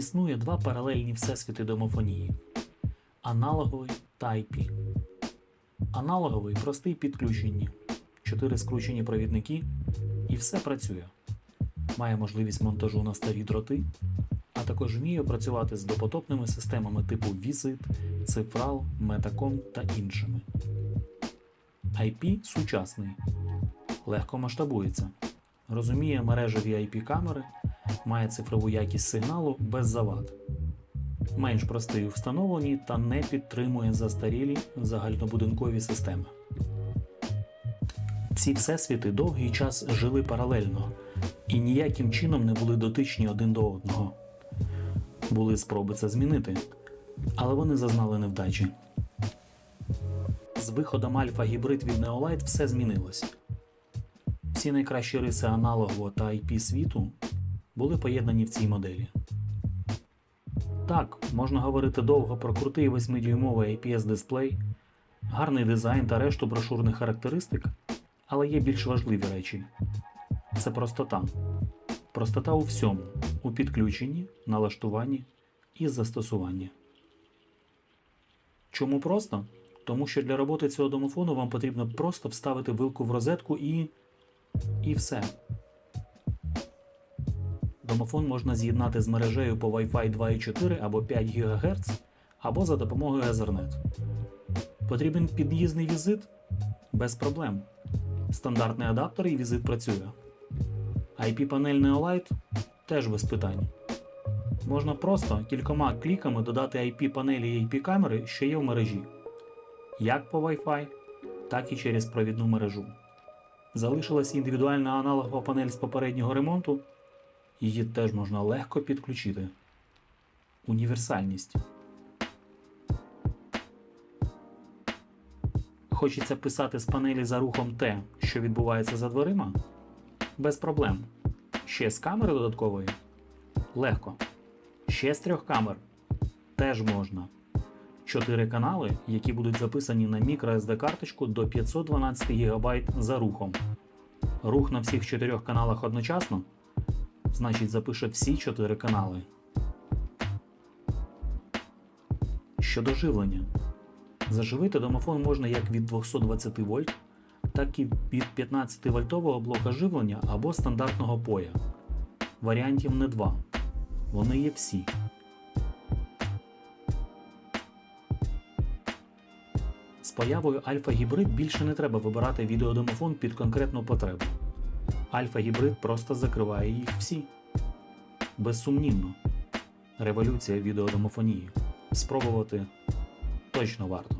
Існує два паралельні всесвіти домофонії аналоговий та IP. Аналоговий простий підключенні, чотири скручені провідники, і все працює. Має можливість монтажу на старі дроти, а також вміє працювати з допотопними системами типу Visit, Цифрал, Metacom та іншими. IP сучасний, легко масштабується, розуміє мережеві IP-камери, має цифрову якість сигналу без завад, менш простий у встановленні та не підтримує застарілі загальнобудинкові системи. Ці всесвіти довгий час жили паралельно і ніяким чином не були дотичні один до одного. Були спроби це змінити, але вони зазнали невдачі. З виходом Альфа гібрид від Neolite все змінилось. Всі найкращі риси аналогового та IP світу були поєднані в цій моделі. Так, можна говорити довго про крутий 8-дюймовий IPS дисплей, гарний дизайн та решту брошурних характеристик, але є більш важливі речі. Це простота. Простота у всьому: у підключенні, налаштуванні і застосуванні. Чому просто? Тому що для роботи цього домофону вам потрібно просто вставити вилку в розетку і. і все. Домофон можна з'єднати з мережею по Wi-Fi 2.4 або 5 ГГц, або за допомогою Ethernet. Потрібен під'їзний візит? Без проблем. Стандартний адаптер і візит працює. IP-панель Neolite теж без питань. Можна просто кількома кліками додати IP-панелі і IP-камери, що є в мережі, як по Wi-Fi, так і через провідну мережу. Залишилась індивідуальна аналогова панель з попереднього ремонту, її теж можна легко підключити. Універсальність. Хочеться писати з панелі за рухом те, що відбувається за дверима? Без проблем. Ще з камери додаткової? Легко. Ще з трьох камер? Теж можна. Чотири канали, які будуть записані на microSD карточку до 512 ГБ за рухом. Рух на всіх чотирьох каналах одночасно, значить запише всі чотири канали. Щодо живлення. Заживити домофон можна як від 220 вольт, так і від 15 вольтового блока живлення або стандартного поя. Варіантів не два. Вони є всі. З появою Альфа Гібрид більше не треба вибирати відеодомофон під конкретну потребу. Альфа Гібрид просто закриває їх всі. Безсумнівно. Революція відеодомофонії. Спробувати точно варто.